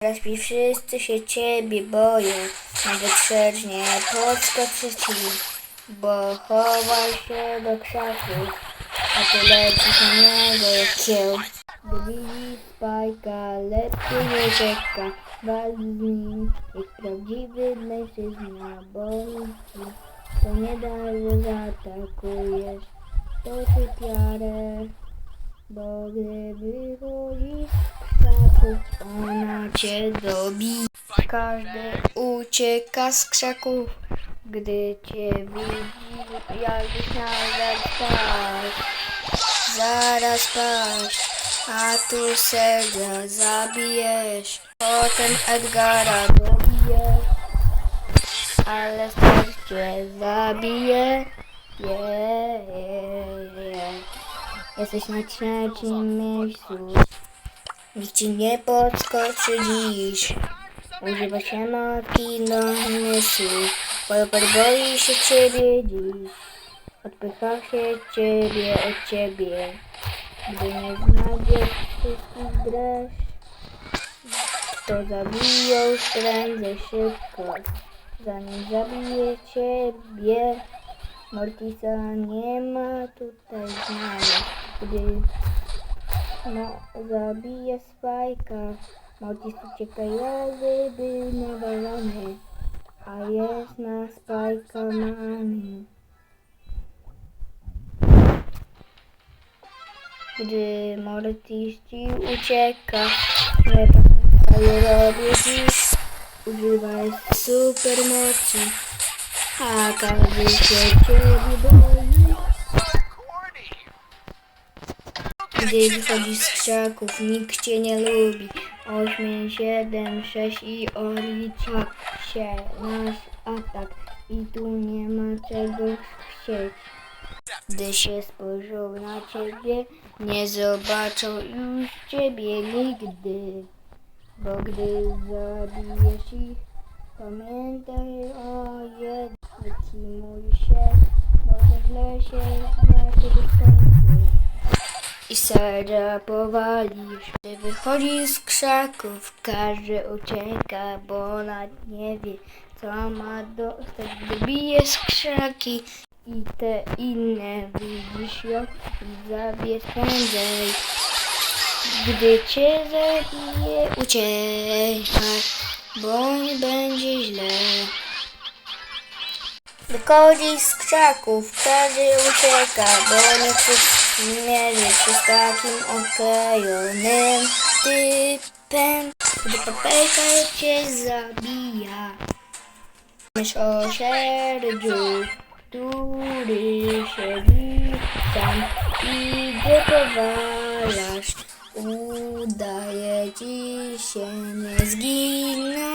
Teraz mi wszyscy się ciebie boją, nawet szerz nie podskoczy ci, bo chowa się do krzaków, a ty lecisz na niego jak kieł. Widzi spajka, lepiej nie czeka, walcz z nim, jak prawdziwy mężczyzna, bo to nie da, że zaatakujesz, to ty piarę. Bo gdy wychodzisz ona cię dobi. Każdy ucieka z krzaków, gdy cię widzi, jakbyś zaraz paść. Zaraz paść, a tu Sergia zabijesz. Potem Edgara dobijesz, ale Sergie zabije. Yeah, yeah, yeah. Jesteś na trzecim miejscu. Ci nie podskoczy dziś. Używa się matki do myśli. Leopard boi się ciebie dziś. Odpycha się ciebie od ciebie. Gdy nie znajdziesz wszystkich dreszcz, to zabiją prędzej szybko. Zanim zabije ciebie, Mortisa nie ma tutaj z nami. Gdy no, zabije Spajka, Mortis ucieka jak gdyby nawalony, a jest na Spajka mamy. Gdy Mortis ci ucieka, pamiętaj robię dziś, używaj super mocy. A każdy się ciebie boi. Gdy wychodzisz z krzaków, nikt cię nie lubi. 8, 7, 6 i odlicza się nasz atak. I tu nie ma czego chcieć. Gdy się spojrzą na ciebie, nie zobaczą już ciebie nigdy. Bo gdy zabijesz ich, pamiętaj o jednym. Wycimuj się, może w lesie. I Sarah powalisz. Gdy wychodzi z krzaków, każdy ucieka, bo nawet nie wie, co ma dostać. Gdy bije z krzaki i te inne widzisz ją, zabierz prędzej. Gdy cię zabije, uciekaj, bo nie będzie źle. Wychodzi z krzaków, każdy ucieka, bo nie chce się z takim oklejonym typem. Gdy papejka cię zabija, myśl o Sergiu, który siedzi tam i gdy powalasz, udaje ci się nie zginąć.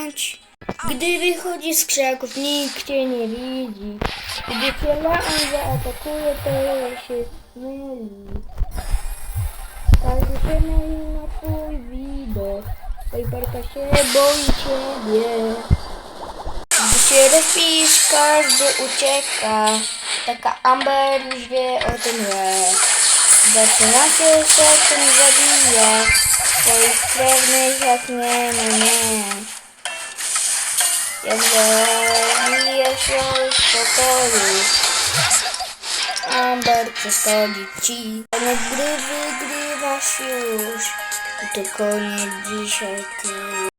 Gdy wychodzi z krzaków, nikt cię nie widzi. Gdy cię Leon zaatakuje, to się myli. Każdy się myli na twój widok. Pejperka się boi ciebie. Gdy się respisz, każdy ucieka. Taka Amber już wie o tym, że zaczyna się sekund zabija. Swoich krewnych jak nie, no nie. Jak zabijesz ją w pokoju Amber przeszkodzi ci. Koniec gry wygrywasz już. I to koniec dzisiaj ty